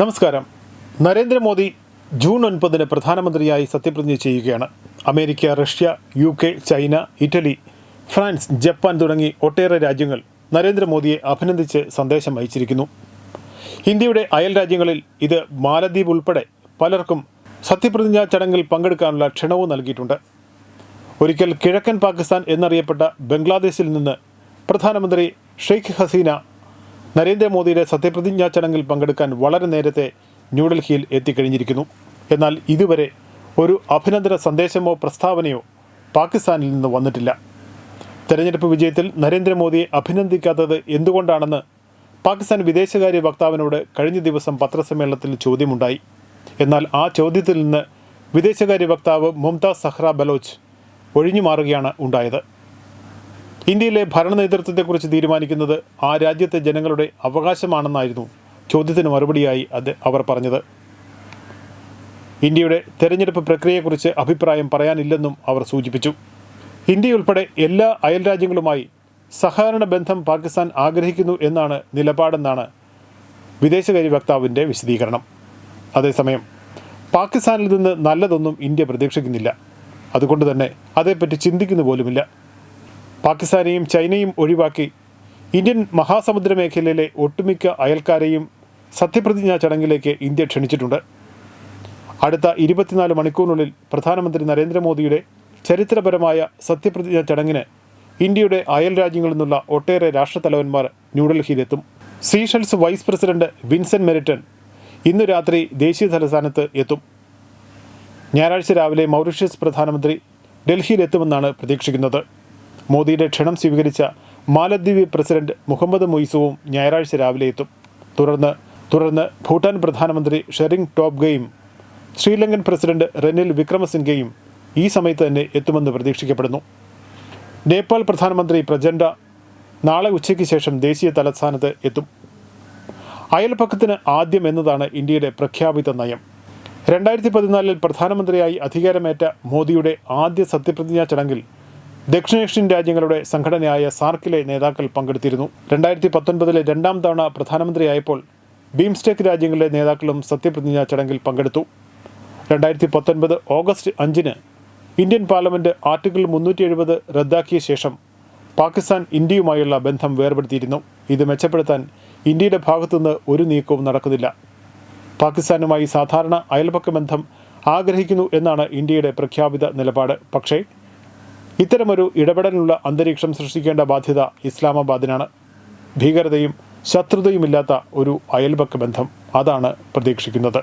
നമസ്കാരം. നരേന്ദ്രമോദി ജൂൺ ഒൻപതിന് പ്രധാനമന്ത്രിയായി സത്യപ്രതിജ്ഞ ചെയ്യുകയാണ്. America Russia U K China Italy France Japan തുടങ്ങി ഒട്ടേറെ രാജ്യങ്ങൾ നരേന്ദ്രമോദിയെ അഭിനന്ദിച്ച് സന്ദേശം അയച്ചിരിക്കുന്നു. ഇന്ത്യയുടെ അയൽ രാജ്യങ്ങളിൽ ഇത് മാലദ്വീപ് ഉൾപ്പെടെ പലർക്കും സത്യപ്രതിജ്ഞാ ചടങ്ങിൽ പങ്കെടുക്കാനുള്ള ക്ഷണവും നൽകിയിട്ടുണ്ട്. ഒരിക്കൽ കിഴക്കൻ പാകിസ്ഥാൻ എന്നറിയപ്പെട്ട ബംഗ്ലാദേശിൽ നിന്ന് പ്രധാനമന്ത്രി ഷെയ്ഖ് ഹസീന നരേന്ദ്രമോദിയുടെ സത്യപ്രതിജ്ഞാ ചടങ്ങിൽ പങ്കെടുക്കാൻ വളരെ നേരത്തെ ന്യൂഡൽഹിയിൽ എത്തിക്കഴിഞ്ഞിരിക്കുന്നു. എന്നാൽ ഇതുവരെ ഒരു അഭിനന്ദന സന്ദേശമോ പ്രസ്താവനയോ പാകിസ്ഥാനിൽ നിന്ന് വന്നിട്ടില്ല. തെരഞ്ഞെടുപ്പ് വിജയത്തിൽ നരേന്ദ്രമോദിയെ അഭിനന്ദിക്കാത്തത് എന്തുകൊണ്ടാണെന്ന് പാകിസ്ഥാൻ വിദേശകാര്യ വക്താവിനോട് കഴിഞ്ഞ ദിവസം പത്രസമ്മേളനത്തിൽ ചോദ്യമുണ്ടായി. എന്നാൽ ആ ചോദ്യത്തിൽ നിന്ന് വിദേശകാര്യ വക്താവ് മുംതാസ് സഹ്റ ബലോച്ച് ഒഴിഞ്ഞു മാറുകയാണ് ഉണ്ടായത്. ഇന്ത്യയിലെ ഭരണ നേതൃത്വത്തെക്കുറിച്ച് തീരുമാനിക്കുന്നത് ആ രാജ്യത്തെ ജനങ്ങളുടെ അവകാശമാണെന്നായിരുന്നു ചോദ്യത്തിന് മറുപടിയായി അത് അവർ പറഞ്ഞത്. ഇന്ത്യയുടെ തെരഞ്ഞെടുപ്പ് പ്രക്രിയയെക്കുറിച്ച് അഭിപ്രായം പറയാനില്ലെന്നും അവർ സൂചിപ്പിച്ചു. ഇന്ത്യയുൾപ്പെടെ എല്ലാ അയൽരാജ്യങ്ങളുമായി സഹകരണ ബന്ധം പാകിസ്ഥാൻ ആഗ്രഹിക്കുന്നു എന്നാണ് നിലപാടെന്നാണ് വിദേശകാര്യ വക്താവിന്റെ വിശദീകരണം. അതേസമയം പാകിസ്ഥാനിൽ നിന്ന് നല്ലതൊന്നും ഇന്ത്യ പ്രതീക്ഷിക്കുന്നില്ല. അതുകൊണ്ട് തന്നെ അതേപ്പറ്റി ചിന്തിക്കുന്നു പോലുമില്ല. പാകിസ്ഥാനെയും ചൈനയും ഒഴിവാക്കി ഇന്ത്യൻ മഹാസമുദ്ര മേഖലയിലെ ഒട്ടുമിക്ക അയൽക്കാരെയും സത്യപ്രതിജ്ഞാ ചടങ്ങിലേക്ക് ഇന്ത്യ ക്ഷണിച്ചിട്ടുണ്ട്. അടുത്ത ഇരുപത്തിനാല് മണിക്കൂറിനുള്ളിൽ പ്രധാനമന്ത്രി നരേന്ദ്രമോദിയുടെ ചരിത്രപരമായ സത്യപ്രതിജ്ഞാ ചടങ്ങിന് ഇന്ത്യയുടെ അയൽ രാജ്യങ്ങളിൽ നിന്നുള്ള ഒട്ടേറെ രാഷ്ട്രത്തലവന്മാർ ന്യൂഡൽഹിയിലെത്തും. Seychelles vice president Vincent Meriton ഇന്ന് രാത്രി ദേശീയ തലസ്ഥാനത്ത് എത്തും. ഞായറാഴ്ച രാവിലെ മൗറീഷ്യസ് പ്രധാനമന്ത്രി ഡൽഹിയിലെത്തുമെന്നാണ് പ്രതീക്ഷിക്കുന്നത്. മോദിയുടെ ക്ഷണം സ്വീകരിച്ച മാലദ്വീപ് പ്രസിഡന്റ് മുഹമ്മദ് മൊയ്സുവും ഞായറാഴ്ച രാവിലെ എത്തും. തുടർന്ന് തുടർന്ന് ഭൂട്ടാൻ പ്രധാനമന്ത്രി ഷെറിങ് ടോബ്ഗയും ശ്രീലങ്കൻ പ്രസിഡന്റ് റെനിൽ വിക്രമസിംഗയും ഈ സമയത്ത് തന്നെ എത്തുമെന്ന് പ്രതീക്ഷിക്കപ്പെടുന്നു. നേപ്പാൾ പ്രധാനമന്ത്രി പ്രചണ്ഡ നാളെ ഉച്ചയ്ക്ക് ശേഷം ദേശീയ തലസ്ഥാനത്ത് എത്തും. അയൽപക്കത്തിന് ആദ്യം എന്നതാണ് ഇന്ത്യയുടെ പ്രഖ്യാപിത നയം. രണ്ടായിരത്തി പതിനാലിൽ പ്രധാനമന്ത്രിയായി അധികാരമേറ്റ മോദിയുടെ ആദ്യ സത്യപ്രതിജ്ഞാ ചടങ്ങിൽ ദക്ഷിണേഷ്യൻ രാജ്യങ്ങളുടെ സംഘടനയായ സാർക്കിലെ നേതാക്കൾ പങ്കെടുത്തിരുന്നു. രണ്ടായിരത്തി പത്തൊൻപതിലെ രണ്ടാം തവണ പ്രധാനമന്ത്രിയായപ്പോൾ ബീംസ്റ്റെക് രാജ്യങ്ങളിലെ നേതാക്കളും സത്യപ്രതിജ്ഞാ ചടങ്ങിൽ പങ്കെടുത്തു. രണ്ടായിരത്തി പത്തൊൻപത് ഓഗസ്റ്റ് അഞ്ചിന് ഇന്ത്യൻ പാർലമെന്റ് ആർട്ടിക്കിൾ മുന്നൂറ്റി എഴുപത് റദ്ദാക്കിയ ശേഷം പാകിസ്ഥാൻ ഇന്ത്യയുമായുള്ള ബന്ധം വേർപെടുത്തിയിരുന്നു. ഇത് മെച്ചപ്പെടുത്താൻ ഇന്ത്യയുടെ ഭാഗത്തുനിന്ന് ഒരു നീക്കവും നടക്കുന്നില്ല. പാകിസ്ഥാനുമായി സാധാരണ അയൽപക്ക ബന്ധം ആഗ്രഹിക്കുന്നു എന്നാണ് ഇന്ത്യയുടെ പ്രഖ്യാപിത നിലപാട്. പക്ഷേ ഇത്തരമൊരു ഇടപെടലിനുള്ള അന്തരീക്ഷം സൃഷ്ടിക്കേണ്ട ബാധ്യത ഇസ്ലാമാബാദിനാണ്. ഭീകരതയും ശത്രുതയുമില്ലാത്ത ഒരു അയൽപക്ക ബന്ധം അതാണ് പ്രതീക്ഷിക്കുന്നത്.